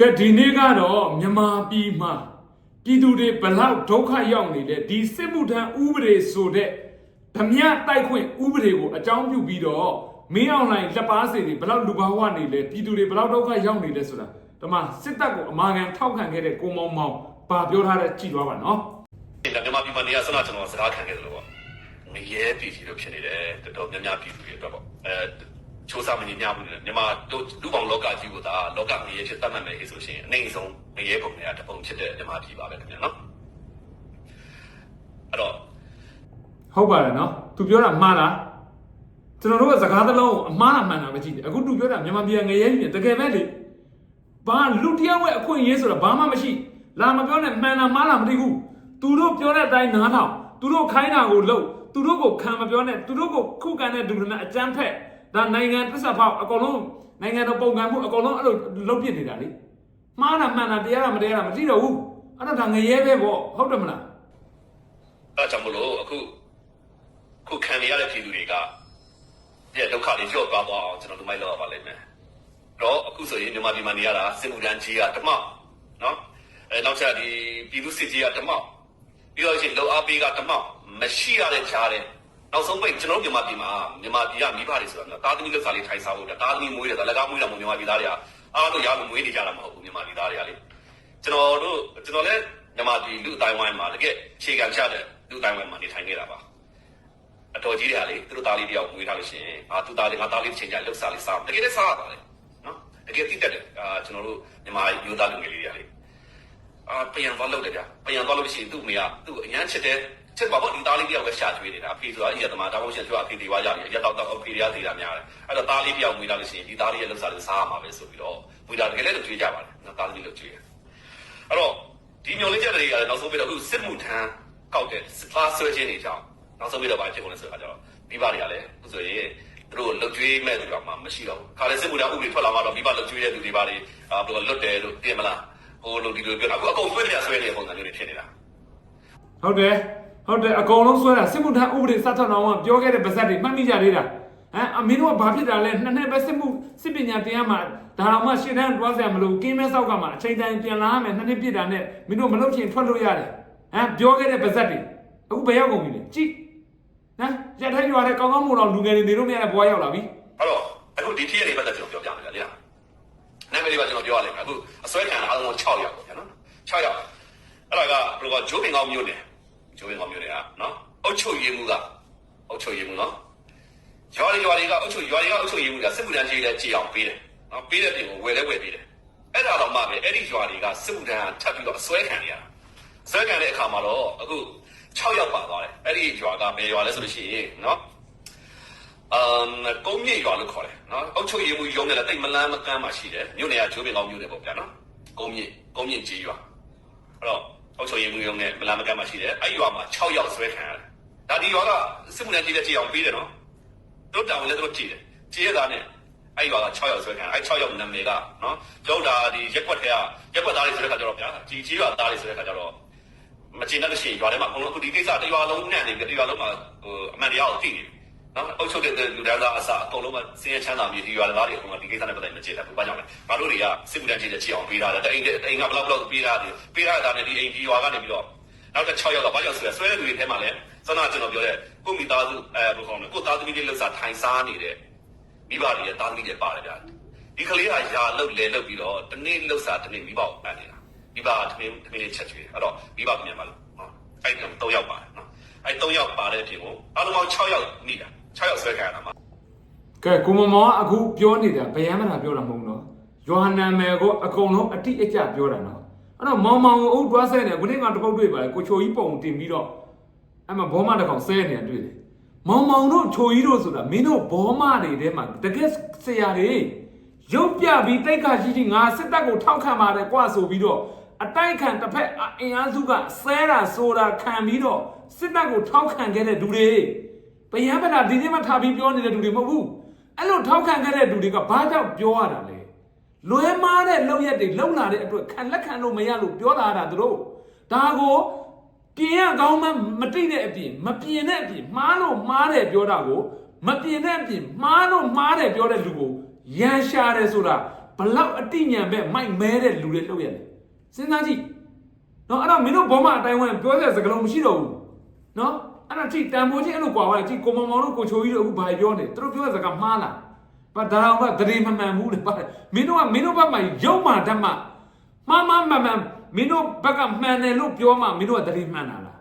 ကဲဒီနေ့ကတော့မြန်မာပြည်မှာပြည်သူတွေဘလောက်ဒုက္ခရောက်နေလဲဒီစစ်မှုထမ်းဥပဒေဆိုတဲ့ဓမြတိုက်ခွင့်ဥပဒေကိုအကြောင်းပြုပြီးတော့မင်းအောင်လှိုင်လက်ပါစီတွေဘလောက်လူဘာဝနေလဲပြည်သူတွေဘလောက်ဒုက္ခရောက်နေလဲဆိုတာဒီမှာစစ်တပ်ကိုအမာခံထောက်ခံခဲ့တဲ့ကိုမောင်မောင်ပါပြောထားတဲ့ကြည်သွားပါနော်ဒါမြန်မာပြည်မှာနေရာဆန္ဒကျွန်တော်စကားခံခဲ့တယ်လို့ပေါ့ငရဲပြည်ကြီးလို့ဖြစ်နေတယ်တော်တော်များများပြည်သူတွေအတွက်ပေါ့အဲ ချိုးစားမနေများဘူးလေမြန်မာတို့လူပေါင်းလောကကြီးကိုဒါလောကငရဲဖြစ်တတ်မှတ်မယ်ဆိုရှင်အနေအဆုံးငရဲပုံတွေကတပုံဖြစ်တဲ့မြန်မာပြည်ပါပဲခင်ဗျာနော်အဲ့တော့ဟုတ်ပါတယ်နော်သူပြောတာမှားလားကျွန်တော်တို့ကစကားတစ်လုံးကိုအမှားလားမှန်တာပဲကြည့်တယ်အခုသူပြောတာမြန်မာပြည်ကငရဲကြီးတကယ်ပဲလေဘာလူတယောက်ရဲ့အခွင့်အရေးဆိုတာဘာမှမရှိလာမပြောနဲ့မှန်တာမှားလားမသိဘူးသူတို့ပြောတဲ့အတိုင်းနားထောင်သူတို့ခိုင်းတာကိုလုပ်သူတို့ကိုခံမပြောနဲ့သူတို့ကိုခုခံတဲ့ဒုရဏအကြမ်းဖက် ဒါနိုင်ငံတစ္ဆာဖောက်အကုန်လုံးနိုင်ငံတော်ပုံကံမှုအကုန်လုံးအဲ့လိုလုပ်ပြနေတာလေမှားတာမှန်တာတရားတာမတရားတာမသိတော့ဘူးအဲ့တော့ဒါငရဲပဲပေါ့ဟုတ်တယ်မလားအဲ့ဒါကြောင့်မလို့အခုခုခံနေရတဲ့ပြည်သူတွေကဒီဒုက္ခတွေကြော့သွားသွားအောင်ကျွန်တော်တို့မိုက်လောက်ရပါလိမ့်မယ်တော့အခုဆိုရင်မြန်မာပြည်မှာနေရတာစစ်မှုထမ်းကြီးကတမောက်နော်အဲနောက်ချက်ဒီပြည်သူစစ်ကြီးကတမောက်ပြီးတော့ရှင်လောအားပေးကတမောက်မရှိရတဲ့ကြားတဲ့ နောက်ဆုံးပိတ်ကျွန်တော်တို့မြန်မာပြည်မှာမြန်မာပြည်ကမိဘတွေဆိုတာတာသမီလက်စာလေးထိုင်စားဖို့တာသမီမွေးတယ်ဒါလည်းကားမွေးတာမမြန်မာပြည်သားတွေကအားလို့ရလို့မွေးနေကြတာမဟုတ်ဘူးမြန်မာပြည်သားတွေကလေကျွန်တော်တို့ကျွန်တော်လည်းမြန်မာပြည်လူအတိုင်းဝိုင်းမှာတကယ်ခြေခံချတဲ့လူအတိုင်းဝိုင်းမှာနေထိုင်နေတာပါအတော်ကြီးတွေကလေသူတို့သားလေးတယောက်မွေးထားလို့ရှိရင်အာသူသားလေးငါသားလေးတစ်ချိန်ကျလှုပ်စားလေးစားတကယ်လည်းစားရပါလေနော်တကယ်တိတက်တယ်အာကျွန်တော်တို့မြန်မာယူသားလူငယ်လေးတွေကလေအာပြန်သွားလို့တယ်ဗျာပြန်သွားလို့ရှိရင်သူ့မိကသူ့အရန်ချစ်တယ် ချစ်ပါပေါ့ဒီသားလေးတယောက်ပဲရှာကျွေးနေတာအဖေဆိုတာအရသမားတောင်းရှင်သူကအဖေတွေဝါကြတယ်ရတော့တော့အဖေတွေကသေးတာများတယ်အဲ့တော့သားလေးတယောက်မွေးထားလို့ရှိရင်ဒီသားလေးရဲ့လှုပ်စားလေးစားရမှာပဲဆိုပြီးတော့မွေးတာတကယ်လည်းကျွေးကြပါတယ်နော်သားလေးလှုပ်ကျွေးတယ်အဲ့တော့ဒီမျိုးလေးချက်တွေကလည်းနောက်ဆုံးပြီးတော့အခုစစ်မှုထမ်းကောက်တဲ့သားဆွဲခြင်းတွေကြောင့်နောက်ဆုံးပြီးတော့ဗာဖြစ်ကုန်လဲဆိုတာကြတော့မိဘတွေကလည်းအခုဆိုရင်သူတို့လုတ်ကျွေးမဲ့သူကမှမရှိတော့ဘူးခါလဲစစ်မှုထမ်းဥပဒေထွက်လာမှတော့မိဘလုတ်ကျွေးတဲ့သူတွေပါလေအာဘယ်လိုလွတ်တယ်လို့တင်မလားဟိုလုတ်ဒီလိုပြောအခုအကုန်ဆွဲနေရဆွဲနေတဲ့ပုံစံမျိုးတွေဖြစ်နေတာဟုတ်တယ် ဟုတ်တယ်အကုန်လုံးဆွဲတာစစ်မှုထမ်းဥပဒေစတ်တော်အောင်ကပြောခဲ့တဲ့ဗဇက်တွေမှတ်မိကြသေးတာဟမ်အမင်းတို့ကဘာဖြစ်တာလဲနှစ်နှစ်ပဲစစ်မှုစစ်ပညာတရားမှာဒါတော့မှရှင်းတန်းတွားစရာမလိုကင်းမဲဆောက်ကမှအချိန်တိုင်းပြန်လာမယ်နှစ်နှစ်ပြည့်တာနဲ့မင်းတို့မလုပ်ချင်ထွက်လို့ရတယ်ဟမ်ပြောခဲ့တဲ့ဗဇက်တွေအခုဘယ်ရောက်ကုန်ပြီလဲကြည့်ဟမ်ရက်ထိုင်းရွာတဲ့ကောင်းကောင်းမို့တော့လူငယ်တွေနေလို့မရတဲ့ဘွားရောက်လာပြီအဲ့တော့အခုဒီဖြစ်ရတဲ့ပတ်သက်ကျွန်တော်ပြောပြမယ်လေနာမည်လေးပါကျွန်တော်ပြောရလိမ့်မယ်အခုအစွဲခံတာအားလုံး6ယောက်ပေါ့ဗျာနော်6ယောက်အဲ့ဒါကဘယ်လိုကဂျိုးပင်ကောင်းမျိုးနယ်ဂျိုးပင် ကောင်းမျိုးနယ်ကနော်အုတ်ချုပ်ရည်မှုကအုတ်ချုပ်ရည်မှုနော်ရွာတွေရွာတွေကအုပ်ချုပ်ရွာတွေကအုပ်ချုပ်ရေးမှုကစစ်မှုထမ်းကြီးလည်းကြည်အောင်ပေးတယ်။နော်ပေးတဲ့ပြင်ကိုဝယ်လဲဝယ်ပေးတယ်။အဲ့ဒါတော့မှပဲအဲ့ဒီရွာတွေကစစ်မှုထမ်းထပ်ပြီးတော့အစွဲခံနေရတာ။စွဲခံတဲ့အခါမှာတော့အခု6ယောက်ပါသွားတယ်။အဲ့ဒီရွာကဘယ်ရွာလဲဆိုလို့ရှိရင်နော်အမ်ကုန်းမြေရွာလို့ခေါ်တယ်နော်အုပ်ချုပ်ရေးမှုရုံးနဲ့လည်းတိတ်မလန်းမကမ်းမှရှိတယ်မြို့နယ်ကဂျိုးပင်ကောင်းမြို့နယ်ပေါ့ဗျာနော်ကုန်းမြေကုန်းမြေကြီးရွာအဲ့တော့အု ပ်ချုပ်ရေးမှုရုံးနဲ့မလန်းမကမ်းမှရှိတယ်အဲ့ဒီရွာမှာ6ယောက်ဆွဲခံရတယ်။ဒါဒီရွာကစစ်မှုထမ်းကြီးလည်းကြည်အောင်ပေးတယ်နော်တို့တောင်လည်းတို့ကြည့်တယ်ကြည့်ရတာနဲ့အဲ့ရွာက6ယောက်ဆွဲခံအဲ့6ယောက်နာမည်ကနော်ကျောင်းတာဒီရက်ွက်ထဲကရက်ွက်သားတွေဆိုတဲ့ခါကျတော့ဗျာကြီးကြီးရွာသားတွေဆိုတဲ့ခါကျတော့မကျင်တဲ့ရှင်ရွာထဲမှာအကုန်လုံးအခုဒီကိစ္စတစ်ရွာလုံးနဲ့နေပြီးတစ်ရွာလုံးမှာဟိုအမှန်တရားကိုသိနေပြီ နော်အုပ်ချုပ်တဲ့လူတန်းသားအစအကုန်လုံးကစင်းရချမ်းသာပြီးဒီရွာသားတွေအကုန်လုံးဒီကိစ္စနဲ့ပတ်သက်မကြည့်တယ်ဘူးဘာကြောင့်လဲငါတို့တွေကစစ်မှုတန်းကြီးတဲ့ကြည့်အောင်ပေးတာတယ်တအိမ်တအိမ်ကဘလောက်ဘလောက်ပေးတာတယ်ပေးရတာနဲ့ဒီအိမ်ဒီရွာကနေပြီးတော့နောက်တစ်6ယောက်ကဘာကြောင့်ဆွဲဆွဲတဲ့လူတွေထဲမှာလည်းစနာကျွန်တော်ပြောတဲ့ကိုမိသားစုအဲဘယ်ခေါ်မလဲကိုသားသမီးလေးလှုပ်စားထိုင်စားနေတဲ့မိဘတွေရဲ့တာသမီတွေပါတယ်ဗျာဒီကလေးကယာလှုပ်လဲလှုပ်ပြီးတော့တနေ့လှုပ်စားတနေ့မိဘကိုပန်းနေတာမိဘကတမင်းတမင်းလေးချက်ချွေအဲ့တော့မိဘပြန်ပါလို့နော်အဲ့တော့၃ယောက်ပါတယ်နော်အဲ့၃ယောက်ပါတဲ့အပြင်ကိုအားလုံးပေါင်း6ယောက်မိတာ 6ယောက်ဆွဲခံရတာမှာကဲကိုမမောင်ကအခုပြောနေတာဗယံမနာပြောတာမဟုတ်နော်ယိုဟန်နာမယ်ကိုအကုန်လုံးအတိအကျပြောတာနော်အဲ့တော့မောင်မောင်ကိုအုပ်တွားဆဲနေခုနေ့ကတပုတ်တွေ့ပါလေကိုချိုကြီးပုံတင်ပြီးတော့အဲ့မှာဘောမတစ်ကောင်ဆဲနေတာတွေ့တယ်မောင်မောင်တို့ချိုကြီးတို့ဆိုတာမင်းတို့ဘောမတွေထဲမှာတကယ်ဆရာတွေရုပ်ပြပြီးတိတ်ခါရှိရှိငါစစ်တပ်ကိုထောက်ခံပါတယ်ကွာဆိုပြီးတော့အတိုက်ခံတစ်ဖက်အင်အားစုကဆဲတာဆိုတာခံပြီးတော့စစ်တပ်ကိုထောက်ခံခဲ့တဲ့လူတွေပ ယံပနာဒီနေ့မှထားပြီးပြောနေတဲ့လူတွေမဟုတ်ဘူးအဲ့လိုထောက်ခံခဲ့တဲ့လူတွေကဘာကြောင့်ပြောရတာလဲလွဲမားတဲ့လောက်ရက်တွေလုံလာတဲ့အတွက်ခံလက်ခံလို့မရလို့ပြောတာတာသူတို့ဒါကိုပြင်ရကောင်းမှမတိတဲ့အပြင်မပြင်တဲ့အပြင်မှားလို့မှားတယ်ပြောတာကိုမပြင်တဲ့အပြင်မှားလို့မှားတယ်ပြောတဲ့လူကိုရန်ရှာတယ်ဆိုတာဘလောက်အတိညာပဲမိုက်မဲတဲ့လူတွေလှုပ်ရလဲစဉ်းစားကြည့်နော်အဲ့တော့မင်းတို့ဘောမအတိုင်းဝိုင်းပြောတဲ့စကားလုံးမရှိတော့ဘူးနော် အဲ့တော့ကြည့်တန်ဖိုးချင်းအဲ့လိုကွာသွားတယ်ကြည့်ကိုမောင်မောင်တို့ကိုချိုကြီးတို့အခုဘာပြောနေသူတို့ပြောတဲ့စကားမှားလားဘာဒါတော့ဘာတရေမမှန်ဘူးလေဘာမင်းတို့ကမင်းတို့ဘက်မှာရုံမှဓမ္မမှားမှားမှန်မှန်မင်းတို့ဘက်ကမှန်တယ်လို့ပြောမှမင်းတို့ကတရေမှန်တာလား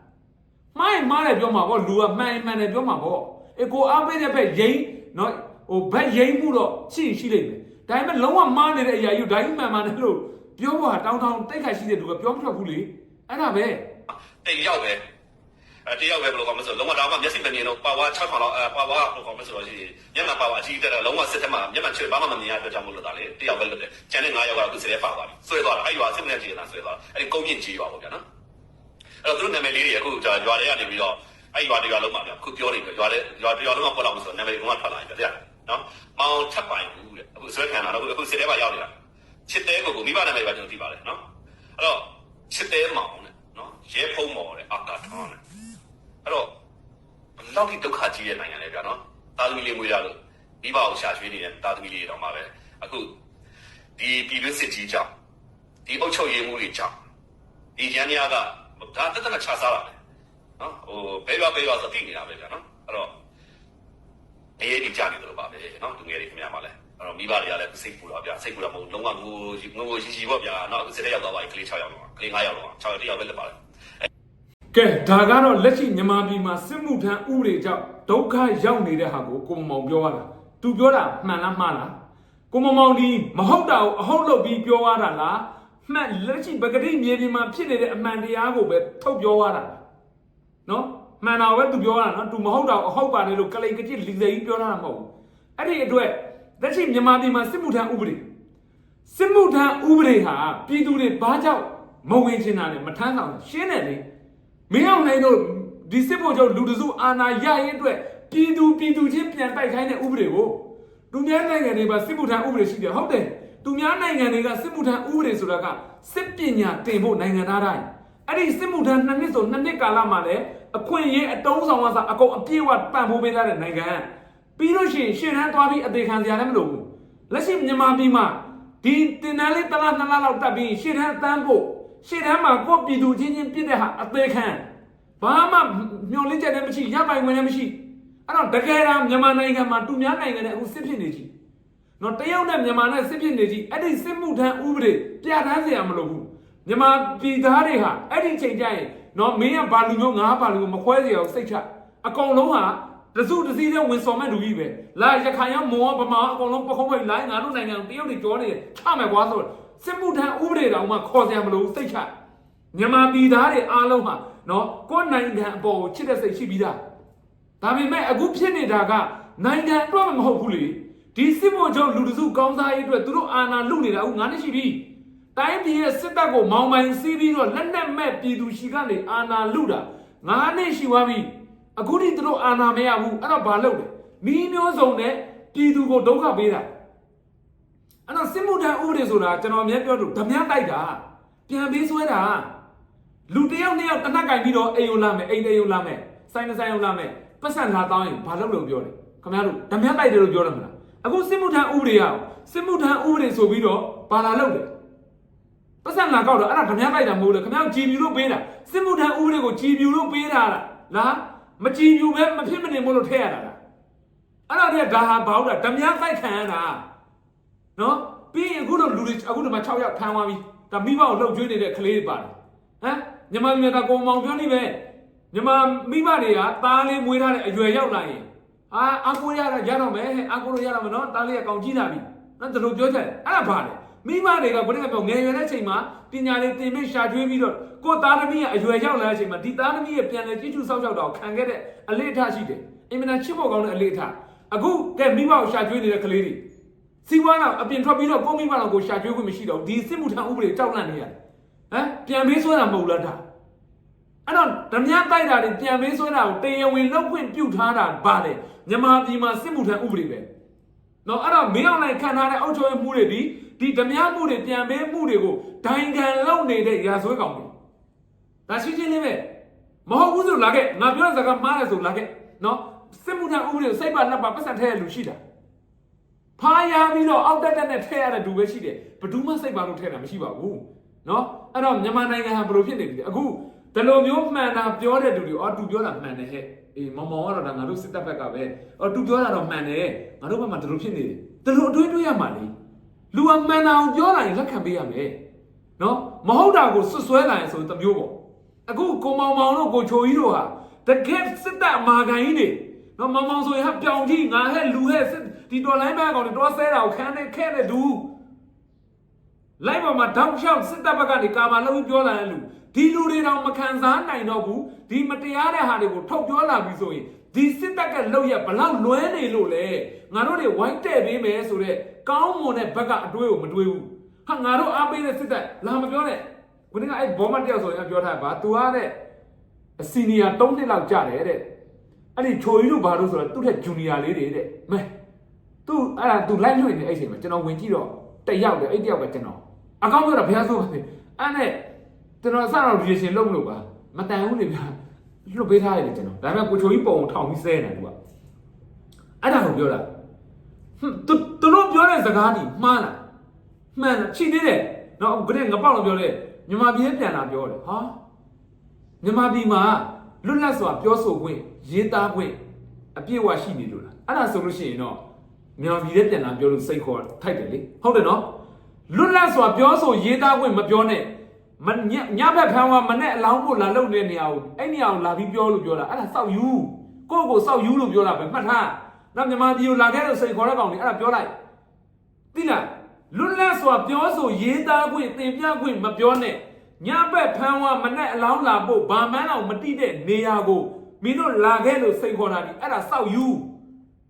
မိုင်းမားတယ်ပြောမှာပေါ့လူကမှန်ရင်မှန်တယ်ပြောမှာပေါ့အေကိုအားပေးတဲ့ဘက်ရိမ့်နော်ဟိုဘက်ရိမ့်မှုတော့ရှိရင်ရှိလိမ့်မယ်ဒါပေမဲ့လုံးဝမားနေတဲ့အရာကြီးကိုဒါကြီးမှန်မှန်တယ်လို့ပြောဖို့ဟာတောင်းတောင်းတိတ်ခါရှိတဲ့လူကပြောမထွက်ဘူးလေအဲ့ဒါပဲတယောက်ပဲအဲ တယောက်ပဲဘယ်လိုကောင်းမလဲဆိုတော့လုံးဝတော့မှမျက်စိမမြင်တော့ပါဝါ6000လောက်အဲပါဝါဘယ်လိုကောင်းမလဲဆိုတော့ရှိမျက်မှန်ပါဝါအကြီးတက်တော့လုံးဝစစ်တက်မှာမျက်မှန်ချစ်ဘာမှမမြင်ရတဲ့ကြောင့်မလို့တာလေတယောက်ပဲလွတ်တယ်ကျန်တဲ့9ယောက်ကတော့သူစရဲပါသွားပြီဆွဲသွားတာအဲ့ရွာစစ်မနဲ့ကြည့်နေတာဆွဲသွားတာအဲ့ဒီကုန်းမြင့်ကြီးရွာပေါ့ဗျာနော်အဲ့တော့သူတို့နာမည်လေးတွေအခုရွာတွေကနေပြီးတော့အဲ့ရွာတွေရွာလုံးမှာဗျာအခုပြောနေပြီရွာတွေရွာတွေရွာလုံးမှာပေါ်တော့ဆိုတော့နာမည်ကထွက်လာပြီဗျာနော်မောင်ထပ်ပိုင်ဘူးတဲ့အခုဆွဲခံလာတော့အခုစစ်တဲပါရောက်နေတာချစ်တဲကိုကိုမိဘနာမည်ပါကျွန်တော်သိပါတယ်နော်အဲ့တော့ချစ်တဲမောင်တဲ့နော်ရဲဖုံးမော်တဲ့အာကာထွန်းတဲ့ အဲ့တော့ဘယ်လောက်ထိဒုက္ခကြီးတဲ့နိုင်ငံလဲဗျာနော်တာသမီလေးမွေးရလို့မိဘကိုရှာရွှေနေတဲ့တာသမီလေးတွေတော့မှာပဲအခုဒီပြည်တွင်းစစ်ကြီးကြောင့်ဒီအုပ်ချုပ်ရေးမှုတွေကြောင့်ဒီရန်များကဒါတက်တက်ချစားတာပဲနော်ဟိုဘဲရွာဘဲရွာဆိုသိနေတာပဲဗျာနော်အဲ့တော့အေးဒီကြနေတယ်လို့ပါပဲနော်သူငယ်တွေခင်ဗျာပါလဲအဲ့တော့မိဘတွေကလည်းစိတ်ပူတော့ဗျာစိတ်ပူတော့မဟုတ်လုံးဝငိုငိုငိုရှိရှိပေါ့ဗျာနော်အခုစစ်တဲ့ရောက်သွားပါပြီကလေး6ယောက်တော့ကလေး9ယောက်တော့6ယောက်တယောက်ပဲလက်ပါလဲ ကဲဒါကတော့လက်ရှိမြန်မာပြည်မှာစစ်မှုထမ်းဥပဒေကြောင့်ဒုက္ခရောက်နေတဲ့ဟာကိုကိုမမောင်ပြောရတာသူပြောတာမှန်လားမှားလားကိုမမောင်ဒီမဟုတ်တာကိုအဟုတ်လုပ်ပြီးပြောရတာလားမှန်လက်ရှိပဂတိမြေပြင်မှာဖြစ်နေတဲ့အမှန်တရားကိုပဲထုတ်ပြောရတာလားနော်မှန်တာပဲသူပြောတာနော်သူမဟုတ်တာအဟုတ်ပါတယ်လို့ကလိန်ကကြစ်လီစိန်ပြောတာမဟုတ်ဘူးအဲ့ဒီအတွက်လက်ရှိမြန်မာပြည်မှာစစ်မှုထမ်းဥပဒေစစ်မှုထမ်းဥပဒေဟာပြည်သူတွေဘာကြောင့်မဝင်ချင်တာလဲမထမ်းဆောင်ရှင်းတယ်လေ မင်းအောင်နိုင်တို့ဒီစစ်ဖို့ကြောင့်လူတစုအာဏာရရင်အတွက်ပြည်သူပြည်သူချင်းပြန်တိုက်ခိုင်းတဲ့ဥပဒေကိုသူများနိုင်ငံတွေမှာစစ်မှုထမ်းဥပဒေရှိတယ်ဟုတ်တယ်သူများနိုင်ငံတွေကစစ်မှုထမ်းဥပဒေဆိုတာကစစ်ပညာတင်ဖို့နိုင်ငံသားတိုင်းအဲ့ဒီစစ်မှုထမ်းနှစ်နှစ်ဆိုနှစ်နှစ်ကာလမှာလည်းအခွင့်အရေးအတုံးဆောင်ကစားအကုန်အပြည့်အဝပံ့ပိုးပေးထားတဲ့နိုင်ငံပြီးလို့ရှိရင်ရှေ့တန်းသွားပြီးအသေးခံစရာလည်းမလိုဘူးလက်ရှိမြန်မာပြည်မှာဒီတင်တန်းလေးတစ်လားနှစ်လားလောက်တက်ပြီးရှေ့တန်းအတန်းဖို့ ရှေ့တန်းမှာကိုပြည်သူချင်းချင်းပြစ်တဲ့ဟာအသေးခံဘာမှမျောလင့်ချက်လည်းမရှိရပိုင်ဝင်လည်းမရှိအဲ့တော့တကယ်တော့မြန်မာနိုင်ငံမှာတူများနိုင်ငံနဲ့အခုစစ်ဖြစ်နေကြည်နော်တရုတ်နဲ့မြန်မာနဲ့စစ်ဖြစ်နေကြည်အဲ့ဒီစစ်မှုထမ်းဥပဒေပြဋ္ဌာန်းစရာမလိုဘူးမြန်မာပြည်သားတွေဟာအဲ့ဒီချိန်ကျရင်နော်မင်းကဘာလူမျိုးငါဘာလူမျိုးမခွဲစရာကိုစိတ်ချအကောင်လုံးဟာတစုတစည်းတဲ့ဝင်ဆောင်မဲ့လူကြီးပဲလာရခိုင်ရောမွန်ရောဗမာအကောင်လုံးပခုံးပဲလိုင်းငါတို့နိုင်ငံကိုတရုတ်တွေကြောနေတယ်ချမယ်ကွာဆိုတော့ စစ်မှုထမ်းဥပဒေတော်မှခေါ်စရာမလိုဘူးစိတ်ချမြန်မာပြည်သားတွေအားလုံးဟာနော်ကိုယ်နိုင်ငံအပေါ်ကိုချစ်တဲ့စိတ်ရှိပြီးသားဒါပေမဲ့အခုဖြစ်နေတာကနိုင်ငံအတွက်မဟုတ်ဘူးလေဒီစစ်ဘုံချုပ်လူတစုကောင်းစားရေးအတွက်သူတို့အာဏာလုနေတာဟုတ်ငါနဲ့ရှိပြီတိုင်းပြည်ရဲ့စစ်တပ်ကိုမောင်းမိုင်းစီးပြီးတော့လက်နက်မဲ့ပြည်သူရှိကနေအာဏာလုတာငါနဲ့ရှိသွားပြီအခုထိသူတို့အာဏာမရဘူးအဲ့တော့ဘာလုပ်လဲမိမျိုးစုံနဲ့ပြည်သူကိုဒုက္ခပေးတာ အဲ့တော့စစ်မှုထမ်းဥပဒေဆိုတာကျွန်တော်အမြဲပြောလို့ဓမြတိုက်တာပြန်ပေးဆွဲတာလူတစ်ယောက်နှစ်ယောက်တနက်ကင်ပြီးတော့အိမ်ယုံလာမယ်အိမ်တယုံလာမယ်ဆိုင်တစ်ဆိုင်ယုံလာမယ်ပတ်စံလာတောင်းရင်ဘာလုပ်လို့ပြောတယ်ခင်ဗျားတို့ဓမြတိုက်တယ်လို့ပြောတယ်မလားအခုစစ်မှုထမ်းဥပဒေရအောင်စစ်မှုထမ်းဥပဒေဆိုပြီးတော့ဘာလာလုပ်တယ်ပတ်စံလာကောက်တော့အဲ့ဒါဓမြတိုက်တာမဟုတ်လေခင်ဗျားတို့ကြည်ပြူလို့ပေးတာစစ်မှုထမ်းဥပဒေကိုကြည်ပြူလို့ပေးတာလားလားမကြည်ပြူပဲမဖြစ်မနေမို့လို့ထည့်ရတာလားအဲ့ဒါတည်းကဒါဟာဘာဟုတ်လားဓမြတိုက်ခံရတာ နော်ပြီးရင်အခုတော့လူတွေအခုတော့မှ6ယောက်ဖမ်းသွားပြီဒါမိဘကိုလှုပ်ကျွေးနေတဲ့ကလေးတွေပါတယ်ဟမ်ညီမမြတ်ကကိုမောင်ပြောနေပဲညီမမိဘတွေကသားလေးမွေးထားတဲ့အရွယ်ရောက်လာရင်အာအကိုရတာရတော့မယ်ဟဲ့အကိုတို့ရတော့မယ်နော်သားလေးကကောင်ကြီးလာပြီနော်ဒီလိုပြောကြတယ်အဲ့ဒါဘာလဲမိဘတွေကဘယ်နဲ့ပြောငယ်ရွယ်တဲ့ချိန်မှာပညာလေးသင်ပေးရှာကျွေးပြီးတော့ကိုယ်သားသမီးရဲ့အရွယ်ရောက်လာတဲ့အချိန်မှာဒီသားသမီးရဲ့ပြန်လဲကြည့်ကျူဆောက်ရှောက်တာကိုခံခဲ့တဲ့အလေးအထားရှိတယ်အင်မတန်ချစ်ဖို့ကောင်းတဲ့အလေးအထားအခုကဲမိဘကိုရှာကျွေးနေတဲ့ကလေးတွေ စီဝါတော့အပြင်ထွက်ပြီးတော့ကိုမိဘတော်ကိုရှာကျွေးခွင့်မရှိတော့ဘူးဒီစစ်မှုထမ်းဥပဒေတောက်လန့်နေရတယ်ဟမ်ပြန်ပေးဆွဲတာမဟုတ်လားဒါအဲ့တော့ဓမြတိုက်တာတွေပြန်ပေးဆွဲတာကိုတရားဝင်လောက်ခွင့်ပြုထားတာဗါလေမြန်မာပြည်မှာစစ်မှုထမ်းဥပဒေပဲနော်အဲ့တော့မင်းအောင်လိုက်ခံထားတဲ့အောက်ချုပ်ရေးမှုတွေဒီဒီဓမြမှုတွေပြန်ပေးမှုတွေကိုဒိုင်ခံလောက်နေတဲ့ရာဇဝဲကောင်တွေဒါရှိချင်းလေးပဲမဟုတ်ဘူးဆိုလာခဲ့ငါပြောတဲ့စကားမှားတယ်ဆိုလာခဲ့နော်စစ်မှုထမ်းဥပဒေကိုစိတ်ပါလက်ပါပတ်စံထဲရလူရှိတာ ဖားရပြီးတော့အောက်တက်တက်နဲ့ထဲရတဲ့သူပဲရှိတယ်ဘယ်သူမှစိတ်ပါလို့ထဲတာမရှိပါဘူးနော်အဲ့တော့မြန်မာနိုင်ငံဟာဘယ်လိုဖြစ်နေပြီလဲအခုဒီလိုမျိုးမှန်တာပြောတဲ့သူတွေအော်သူပြောတာမှန်တယ်ဟဲ့အေးမောင်မောင်ကတော့ဒါငါတို့စစ်တပ်ဘက်ကပဲအော်သူပြောတာတော့မှန်တယ်ငါတို့ဘက်မှာဒီလိုဖြစ်နေတယ်ဒီလိုအတွေးတွေးရမှာလေလူကမှန်တာအောင်ပြောလာရင်လက်ခံပေးရမယ်နော်မဟုတ်တာကိုဆွဆွဲလာရင်ဆိုတစ်မျိုးပေါ့အခုကိုမောင်မောင်တို့ကိုချိုကြီးတို့ဟာတကယ်စစ်တပ်အမာခံကြီးတွေ နော်မောင်မောင်ဆိုရင်ဟာပြောင်ကြီးငါဟဲ့လူဟဲ့စစ်ဒီတော်လိုင်းဘက်ကောင်တွေတော့ဆဲတာကိုခန်းနေခဲ့တဲ့သူလိုက်ပေါ်မှာတောက်လျှောက်စစ်တပ်ဘက်ကနေကာမလုံးပြောလာတဲ့လူဒီလူတွေတော့မခံစားနိုင်တော့ဘူးဒီမတရားတဲ့ဟာတွေကိုထုတ်ပြောလာပြီဆိုရင်ဒီစစ်တပ်ကလောက်ရဘလောက်လွဲနေလို့လဲငါတို့တွေဝိုင်းတဲ့ပေးမယ်ဆိုတော့ကောင်းမွန်တဲ့ဘက်ကအတွေးကိုမတွေးဘူးဟာငါတို့အားပေးတဲ့စစ်တပ်လာမပြောနဲ့ခုနကအဲ့ဘောမတယောက်ဆိုရင်ပြောထားပါ तू အားတဲ့အစီနီယာ3နှစ်လောက်ကြာတယ်တဲ့ အဲ့ဒီချိုကြီးတို့ဘာလို့ဆိုတော့သူ့ထက်ဂျူနီယာလေးတွေတဲ့မဲသူအဲ့ဒါသူလိုက်လွှင့်နေအဲ့ချိန်မှာကျွန်တော်ဝင်ကြည့်တော့တယောက်တယ်အဲ့တယောက်ကကျွန်တော်အကောင်းပြောတာဘုရားဆိုပါပဲအဲ့နဲ့ကျွန်တော်အစတော့ relation လုပ်မလို့ပါမတန်ဘူးလေဗျာလွတ်ပေးထားရတယ်ကျွန်တော်ဒါပေမဲ့ကိုချိုကြီးပုံထောင်ပြီးဆဲနေတယ်သူကအဲ့ဒါကိုပြောတာဟွန်းသူသူတို့ပြောတဲ့စကားကြီးမှားလားမှန်လားချိန်သေးတယ်နော်ခရက်ငပေါက်လို့ပြောတယ်မြန်မာပြည်ပြန်လာပြောတယ်ဟာမြန်မာပြည်မှာ လွတ်လပ်စွာပြောဆိုခွင့်ရေးသားခွင့်အပြည့်အဝရှိနေလို့လားအဲ့ဒါဆိုလို့ရှိရင်တော့မြန်မာပြည်ရဲ့ပြန်လာပြောလို့စိတ်ခေါ်ထိုက်တယ်လေဟုတ်တယ်နော်လွတ်လပ်စွာပြောဆိုရေးသားခွင့်မပြောနဲ့မညညဘက်ဖမ်းဝါမနဲ့အလောင်းကိုလာလုံတဲ့နေရာကိုအဲ့နေရာကိုလာပြီးပြောလို့ပြောတာအဲ့ဒါစောက်ယူကိုယ့်ကိုစောက်ယူလို့ပြောတာပဲမှတ်ထားနောက်မြန်မာပြည်ကိုလာခဲ့လို့စိတ်ခေါ်တဲ့ကောင်တွေအဲ့ဒါပြောလိုက်သိလားလွတ်လပ်စွာပြောဆိုရေးသားခွင့်သင်ပြခွင့်မပြောနဲ့ ညဘက်ဖမ်းဝါမနဲ့အလောင်းလာဖို့ဘာမှန်းအောင်မတိတဲ့နေရာကိုမင်းတို့လာခဲ့လို့စိတ်ခေါ်တာဒီအဲ့ဒါစောက်ယူ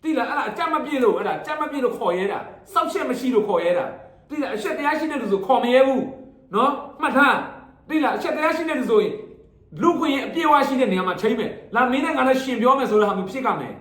တိလားအဲ့ဒါအကြမ်းမပြည့်လို့အဲ့ဒါအကြမ်းမပြည့်လို့ခေါ်ရဲတာစောက်ချက်မရှိလို့ခေါ်ရဲတာတိလားအချက်တရားရှိတဲ့လူဆိုခေါ်မရဲဘူးနော်မှတ်ထားတိလားအချက်တရားရှိတဲ့လူဆိုရင်လူခွင့်ရင်အပြည့်အဝရှိတဲ့နေရာမှာချိန်မယ်လာမင်းနဲ့ငါလည်းရှင်ပြောမယ်ဆိုတော့ဟာမျိုးဖြစ်ကမယ်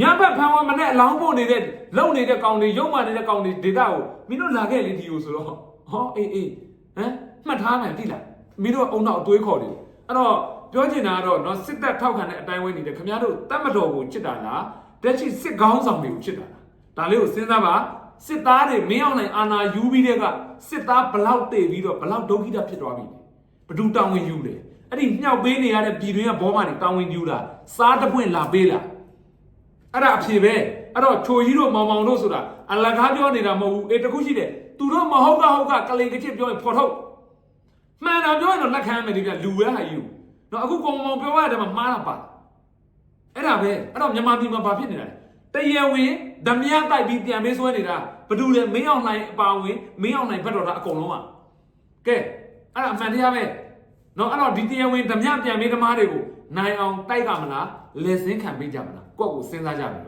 ညဘက်ဖန်ဝမနဲ့အလောင်းပို့နေတဲ့လုံနေတဲ့ကောင်တွေရုံမှနေတဲ့ကောင်တွေဒေတာကိုမင်းတို့လာခဲ့လေဒီကိုဆိုတော့ဟောအေးအေးဟမ် မှတ်ထားမယ်တိလားမင်းတို့အုံနောက်အတွေးခေါ်တယ်အဲ့တော့ပြောချင်တာကတော့နော်စစ်တပ်ထောက်ခံတဲ့အတိုင်းဝဲနေတယ်ခင်ဗျားတို့တတ်မတော်ကိုချစ်တာလားတက်ချစ်စစ်ကောင်းဆောင်တွေကိုချစ်တာလားဒါလေးကိုစဉ်းစားပါစစ်သားတွေမင်းအောင်နိုင်အာနာယူပြီးတဲ့ကစစ်သားဘလောက်တည်ပြီးတော့ဘလောက်ဒုက္ခိတဖြစ်သွားပြီဘဒူတောင်းဝင်ယူတယ်အဲ့ဒီမြောက်ပေးနေရတဲ့ပြည်တွင်းကဘောမတွေတောင်းဝင်ယူတာစားတပွင့်လာပေးလားအဲ့ဒါအဖြေပဲအဲ့တော့ချိုကြီးတို့မောင်မောင်တို့ဆိုတာအလကားပြောနေတာမဟုတ်ဘူးအေးတခုရှိတယ်သူတို့မဟုတ်ကဟုတ်ကကလိန်ကချစ်ပြောရင်ဖော်ထုတ် မှန်တာပြောရင်တော့လက်ခံမယ်ဒီပြလူဝဲဟာယူနော်အခုကောင်မောင်ပြောရတဲ့မှာမှားတာပါအဲ့ဒါပဲအဲ့တော့မြန်မာပြည်မှာဘာဖြစ်နေတာလဲတရားဝင်ဓမြတိုက်ပြီးပြန်ပေးဆွဲနေတာဘယ်သူလဲမင်းအောင်နိုင်အပါဝင်မင်းအောင်နိုင်ဘက်တော်တာအကုန်လုံးอ่ะကဲအဲ့ဒါအမှန်တရားပဲနော်အဲ့တော့ဒီတရားဝင်ဓမြပြန်ပေးသမားတွေကိုနိုင်အောင်တိုက်ကမလားလက်စင်းခံပေးကြမလားကိုယ့်ကိုစဉ်းစားကြပြီတော့